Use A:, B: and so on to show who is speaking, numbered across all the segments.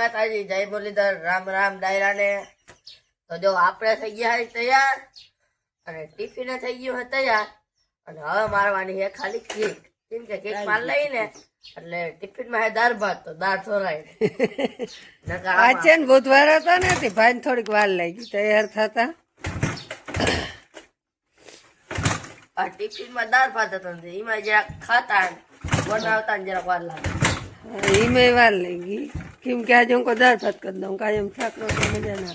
A: માતાજી જય મુરલીધર રામ રામ ડાયરાને. તો જો આપણે થઈ ગયા તૈયાર અને ટિફિને થઈ ગયું તૈયાર અને હવે મારવાની છે ખાલી કેક. કેમ કે કેક માર લઈને એટલે ટિફિનમાં છે દાળ ભાત તો દાળ થોરાય
B: આ છે ને બુધવાર હતા ને તે ભાઈ થોડીક વાર લાગી તૈયાર થતા.
A: આ ટિફિનમાં દાળ ભાત હતો એમાં જરા ખાતા બનાવતા ને જરાક વાર લાગે.
B: એમાં વાર લાગી કેમ કે આજે હું દાળ ભાત કરી દઉં કાયમ શાક રોટલી મજા ના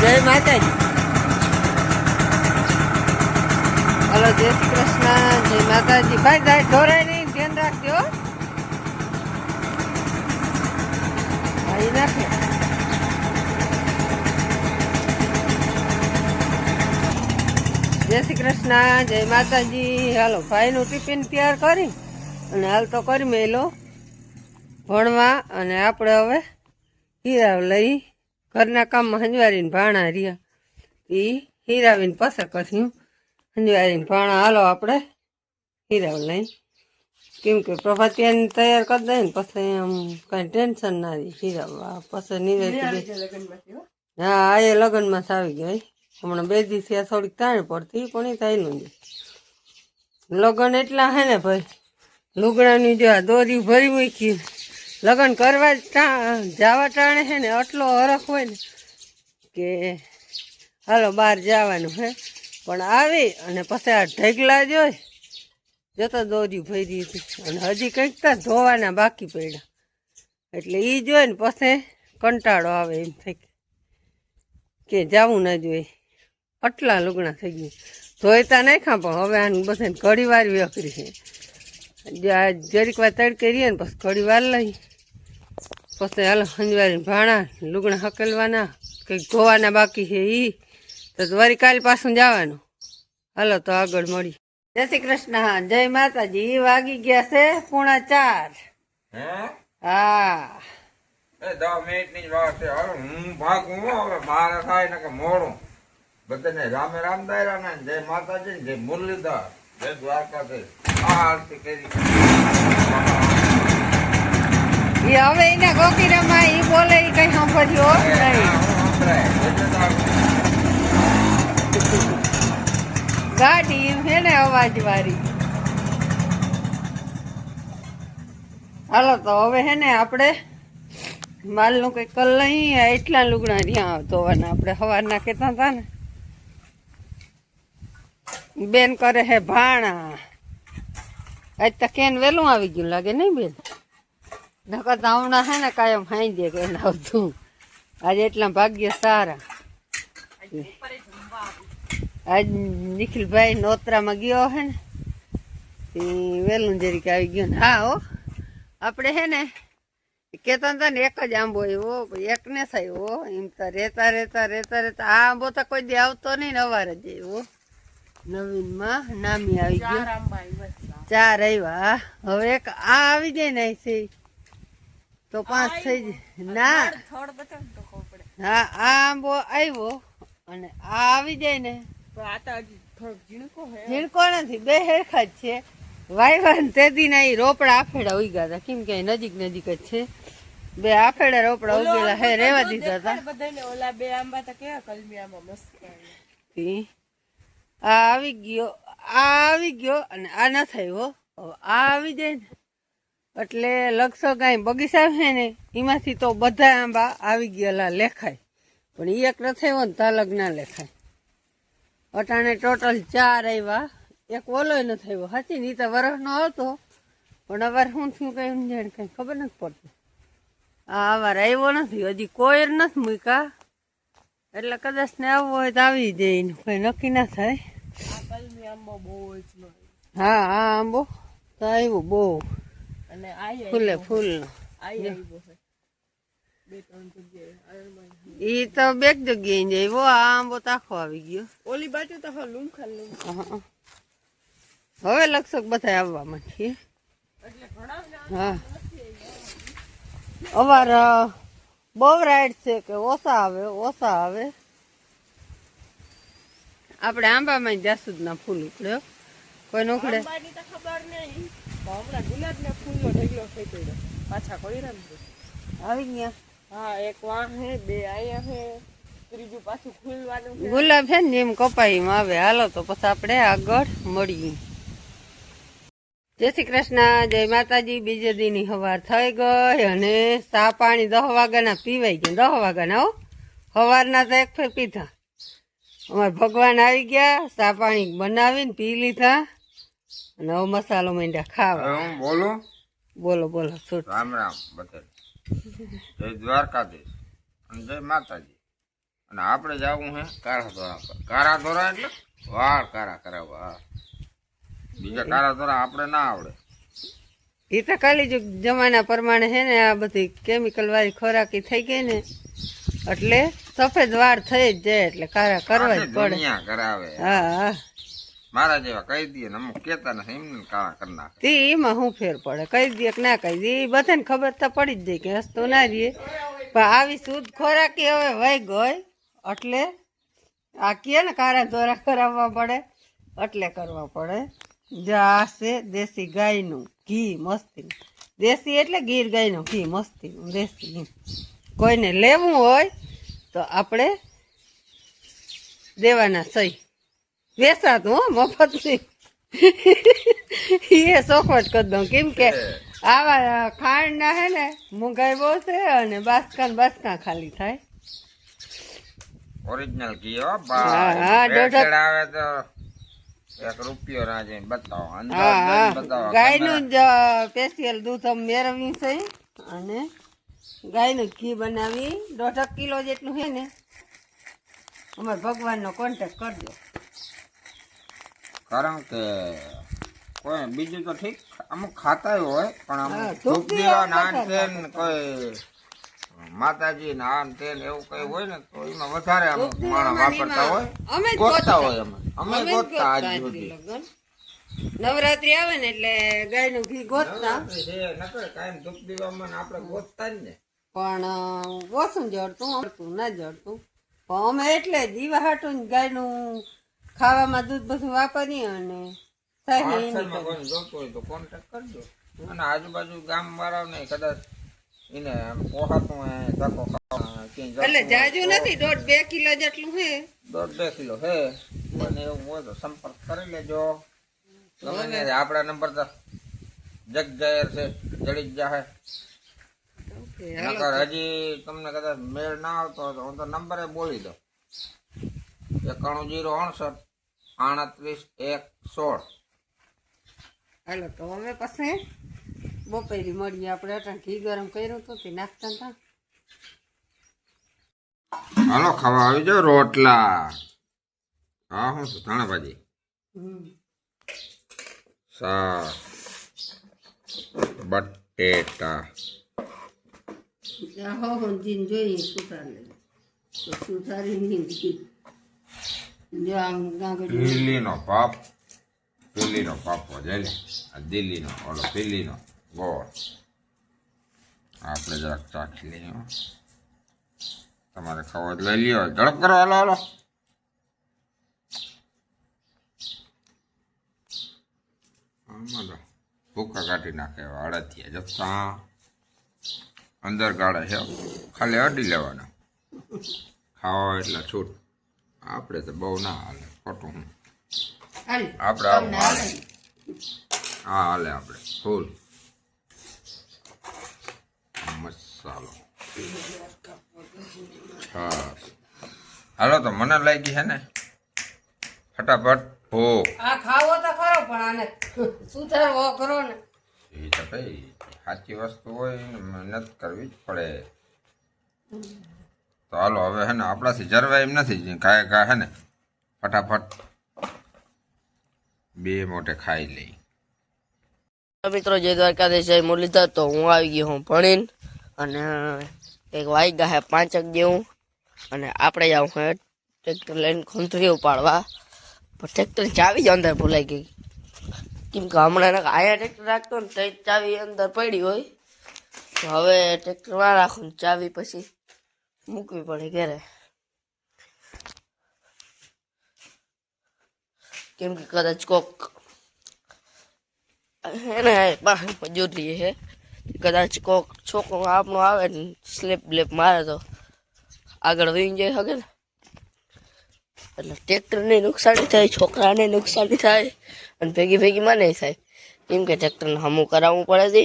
B: જય માતાજી. હલો, જય શ્રી કૃષ્ણ, જય માતાજી. ભાઈ, દાળ ઢોરાય નહીં ધ્યાન રાખજો. ભાઈ નાખે. જય શ્રી કૃષ્ણ, જય માતાજી. હાલો, ભાઈનું ટિફિન તૈયાર કરી. અને હાલ તો કરી મેલો. ભણવા અને આપણે હવે હીરા લઈ ઘરના કામમાં હંજવારીને ભાણા રહ્યા. એ હીરાવીને પસાર કર્યું હંજવારીને ભાણા હાલો આપણે હીરા લઈ કેમ કે પ્રભાતિયાને તૈયાર કરી દઈએ ને પછી આમ કાંઈ ટેન્શન ના રહી હીરા પછી નિવેશ હા? એ લગ્નમાં જ આવી ગઈ. હમણાં બે દિવસે આ થોડીક તાણ પડતી પણ એ થાયનું લગ્ન એટલા હે ને ભાઈ લુગડાની જો આ દોરી ભરી મૂકી લગ્ન કરવા જવા ટાણે છે ને આટલો હરખ હોય ને કે હાલો બહાર જવાનું હે. પણ આવી અને પછી આ ઢગલા જોઈ જતા દોરી ભરી હતી અને હજી કંઈક તો ધોવાના બાકી પડ્યા. એટલે એ જોઈ ને પછી કંટાળો આવે એમ થઈ કે જવું ના જોઈએ. આટલા લુગણા થઈ ગયું. ધોઈતા ખા પણ હવે આનું બધાને ઘડી વાર વ્યકરી છે જરીક વાર તડકે રહીએ ને પછી ઘડી વાર લઈ પછી હાલ સંજવારી ભાણા લુગણા હકેલવાના કંઈક ધોવાના બાકી છે એ તો વારી કાલ પાછું જવાનું. હાલો તો આગળ મળી. જય શ્રી કૃષ્ણ જય માતાજી. એ વાગી ગયા છે પૂણા ચાર.
C: હે? દસ મિનિટની જ વાત છે. હવે હું ભાગું હવે બાર થાય ને કે મોડું. બધાને રામે રામ દાયરા જય માતાજી ને જય મુરલીધર. જય દ્વારકાધીશ. આ આરતી કરી.
B: એ હવે એને ગોકીરામાં ઈ બોલે એ કઈ સાંભળ્યો નહીં. ગાડી છે ને અવાજ વાળી હાલો, તો હવે હે ને આપણે માલનું કંઈક કલ નહીં એટલા લુગણા ત્યાં ધોવાના. આપણે સવારના કહેતા હતા ને. બેન કરે હે ભાણા. આજ તો કેન વહેલું આવી ગયું લાગે, નહીં બેન? નકર તો હમણાં હે ને કાયમ હાઈ દે કે આવતું આજે એટલા ભાગ્ય સારા. આજ નિખિલભાઈ નોતરામાં ગયો હે ને તે વહેલું જરીક આવી ગયો ને. હા હો. આપણે હે ને કેતા હતા ને એક જ આંબો એવો એક ને થયો એમ તો રહેતા રહેતા રહેતા રહેતા. આ આંબો તો કોઈ દે આવતો નહીં ને અવાર જ એવો નવીનમાં નામી આવી ગયો. ચાર આવ્યા. હવે એક આ આવી જાય ને અહીંથી. તો પાંચ થઈ જાય ના. હા આ આંબો આવ્યો અને આ આવી જાય ને. ઝીણકો નથી બે હેરખા જ છે વાયવાન તે ના ઈ રોપડા આફેડા ઉગ્યા હતા. કેમ કે નજીક નજીક જ છે. બે આફેડા રોપડા ઉગેલા હે રેવા દીધા હતા. ઈ. આ આવી ગયો આ આવી ગયો અને આ ન થયો આ આવી જાય ને. એટલે લગસો કાંઈ બગીચા છે ને એમાંથી તો બધા આંબા આવી ગયેલા લેખાય. પણ એ એક ન થયો ને તો અલગ ના લેખાય. અટાણે ટોટલ ચાર આવ્યા એક ઓલોય ન થયો સાચી ની તો વરસનો હતો. પણ અવાર શું થયું કઈ ઊંઝાણ કઈ ખબર નથી પડતી. આ અવાર આવ્યો નથી. હજી કોઈ જ નથી મૂક્યા. એટલે કદાચ ને આવવો હોય તો આવી જાય કઈ નક્કી ના થાય. હા આ આંબો તો આવ્યો બહુ. ફૂલે ફૂલ. ઈ તો બે જગ્યાએ જાય આ આંબો તાખો આવી ગયો.
D: ઓલી બાજુ તો હા લૂમ ખાલી
B: હા. હવે લક્ષક બધા આવવા માંડીએ હા. અવાર બહુ રાઈડ છે કે ઓછા આવે ઓછા આવે. આપણે આંબામાં જાસૂદ ના ફૂલ ઉકળ્યો કોઈ નોખડે
D: ખબર નહીં. હમણાં ગુલાબ ના ફૂલ નો ઢગલો થઈ ગયો. પાછા કોઈ રામ
B: આવી ગયા?
D: હા એક વાં હે બે આયા હે. ત્રીજું પાછું ખુલવાનું
B: ગુલાબ છે ને એમ કપાઈમાં આવે. હાલો તો પછી આપણે આગળ મળીએ. જય શ્રી કૃષ્ણ જય માતાજી. બીજે દીની સવાર થઈ ગઈ અને ચા પાણી દહ વાગ્યાના પીવાઈ ગયા. દહ વાગ્યાના હો. સવારના તો એક ફેર પીધા. અમારે ભગવાન આવી ગયા ચા પાણી બનાવીને પી લીધા. અને હવે મસાલો માંડ્યા ખાવા.
C: હું બોલું?
B: બોલો
C: રામ રામ બધા જય દ્વારકાધીશ અને જય માતાજી. અને આપણે જવું હે કારા ધોરા પર. કારા ધોરા એટલે વાળ કારા કરાવવા બીજા કારા ધોરા આપણે ના આવડે.
B: એ તો કાલી જ જમાના પ્રમાણે છે ને આ બધી કેમિકલ વાળી ખોરાકી થઈ ગઈ ને એટલે સફેદ વાળ થઈ જ જાય એટલે કારા કરવા જ પડે.
C: કરાવે.
B: હા હા.
C: મારા જેવા કહી દઈએ ને અમુક કેતા નથી, એમને કાળા કરી નાખે.
B: તે એમાં શું ફેર પડે? કહી દે કે ના કહી દે એ બધાને ખબર તો પડી જ જાય કે હસતો ના રહીએ. પણ આવી શુદ્ધ ખોરાકી હવે વહી ગઈ. એટલે આ કે ને કારા દોરા કરાવવા પડે. એટલે કરવા પડે. જે આ છે દેશી ગાયનું ઘી મસ્તી. દેશી એટલે ગીર ગાયનું ઘી મસ્તી. દેશી કોઈને લેવું હોય તો આપણે દેવાના સહી. વેચાતું હો મફત નહીં એ ચોખવટ કરી દઉં. કેમ કે આવા ખાંડ ના હે ને મોંઘાઈ બહુ છે અને બાસકા ને બાસકા ખાલી થાય.
C: ઓરિજિનલ ઘી હો
B: દોઢ-
C: આવે તો એક રૂપિયો ના જઈને બતાવો.
B: ગાયનું જ સ્પેશિયલ દૂધ અમે મેળવ્યું છે. અને ગાયનું ઘી બનાવી દોઢક કિલો જેટલું છે ને અમારે ભગવાનનો કોન્ટેક્ટ કરજો.
C: કારણ કે કોઈ બીજું તો ઠીક અમુક ખાતા હોય પણ
B: હા,
C: અમુક
B: ધૂપ
C: ધૂપ
B: દીવા
C: દીવા ના
B: ખાતા
C: તે ને કોઈ માતાજી નાન આ ને તે ને એવું કઈ હોય ને તો એમાં વધારે અમુક માણસ વાપરતા હોય. ગોતતા. હોય અમે અમે ગોતતા આજ સુધી.
B: નવરાત્રી આવે ને એટલે ગાયનું ઘી ગોતતા.
C: કાયમ ધૂપ દીવામાં ને આપણે ગોતતા જ ને.
B: પણ ઓછું જડતું ના જડતું. પણ અમે એટલે દીવા હાટું ને ગાયનું ખાવામાં દૂધ બધું વાપરીએ અને
C: પાર્સલમાં કોઈને જોતું હોય તો કોન્ટેક્ટ કરજો. અને આજુબાજુ ગામ વાળાને કદાચ એને પોહાતું ધક્કો
B: એટલે જાજુ નથી દોઢ બે કિલો જેટલું છે
C: દોઢ બે કિલો હે. મને એવું હોય તો સંપર્ક કરી લેજો. ગમે ને આપણા નંબર તો જગ જાહેર છે જડી જ જાહે નકર હજી તમને કદાચ મેળ ના આવતો હોય તો હું તો નંબરે બોલી દઉં. એકાણું જીરો અડસઠ આડત્રીસ એક સોળ.
B: હાલો તો હવે પછી બપોરી મળીએ આપણે. અટાણ ઘી ગરમ કર્યું હતું તે નાખતા હતા.
C: હાલો ખાવા આવી જાઓ રોટલા. હા હું શું ધાણા ભાજી. શાક બટેટા.
B: હો જીન જોઈએ સુધાર સુધારી
C: દિલ્હીનો પાપ દિલ્હીનો પાપો લે આ દિલ્હીનો, ઓલો દિલ્હીનો ગોળ આપણે જરાક ચાખી લઈએ તમારે ખાવો લઈ લ્યો ઝડપ કરો, હાલો હાલો. ભૂકા કાઢી નાખે એવા જપ્તા અંદર ગાળે છે. ખાલી અડી લેવાના. ખાવા એટલે છૂટ. આપણે તો બહુ ના હાલે ખોટું હું. આપણે આવું હાલે. હા હાલે આપણે. ફૂલ. મસાલો. છાસ હાલો તો મને લાગી છે ને. ફટાફટ. હો.
B: આ ખાવો તો ખરો પણ આને સુધારવો કરો ને.
C: એ તો ભાઈ સાચી વસ્તુ હોય મહેનત કરવી જ પડે. તો હાલો, હવે હે ને આપણાથી જરવાય એમ નથી ખાય કાંઈ હે ને, ફટાફટ. બે મોટે ખાઈ લઈ.
A: મિત્રો, જય દ્વારકાધીશ, જય મુરલીધર. તો હું આવી ગયો હું ભણીને અને એક વાઈ ગાહે હે પાંચક જેવું. અને આપણે જાઉં હે ટ્રેક્ટર લઈને ખંતરી ઉપાડવા. પણ ટ્રેક્ટર ચાવી જ અંદર ભૂલાઈ ગઈ. કેમ કે હમણાં આયા ટ્રેક્ટર રાખતો ને તો ચાવી અંદર પડી હોય. તો હવે ટ્રેક્ટરમાં રાખું ને ચાવી પછી મૂકવી પડે ઘરે કેમ કે કદાચ કોક એને પાસે મજૂરી છે કદાચ કોક છોકરો આપણો આવે ને સ્લેપ બ્લેપ મારે તો આગળ વહી જઈ શકે ને એટલે ટ્રેક્ટરને નુકસાની થાય છોકરાને નુકસાની થાય, અને ભેગી ભેગી મને થાય. કેમ કે ટ્રેક્ટરને હમું કરાવવું પડે છે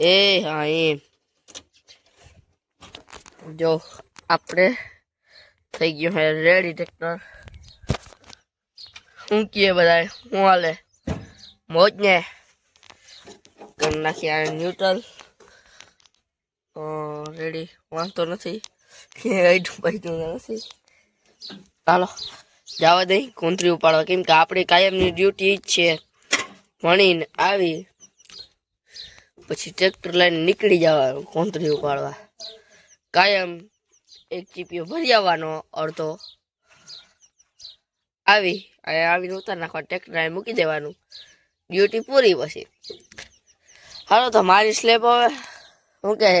A: એ હા, એમ. જો આપણે થઈ ગયું હે રેડી ટ્રેક્ટર શું કીએ બધા શું હાલે? મોજ ને? કરી નાખી આ ન્યુટ્રલ રેડી વાંધો નથી. બાઈટમ નથી. ચાલો, જવા દઈ કુંતરી ઉપાડવા. કેમ કે આપણી કાયમની ડ્યુટી જ છે ભણીને આવી. પછી ટ્રેક્ટર લઈને નીકળી જવાનું કોંતરી ઉપાડવા. કાયમ એક ચીપીઓ ભરી આવવાનો અડધો. આવી, અને આવીને ઉતાર નાખવા ટ્રેક્ટર મૂકી દેવાનું. ડ્યુટી પૂરી પછી. હાલો તો મારી સ્લેબ હવે શું કહે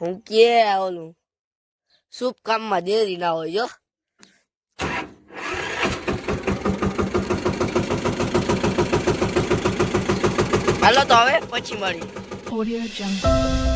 A: હું? કે ઓલું શુભ કામમાં દેરી ના હોય જો હાલો તો હવે પછી મળી
E: ઓડિયો Jungle.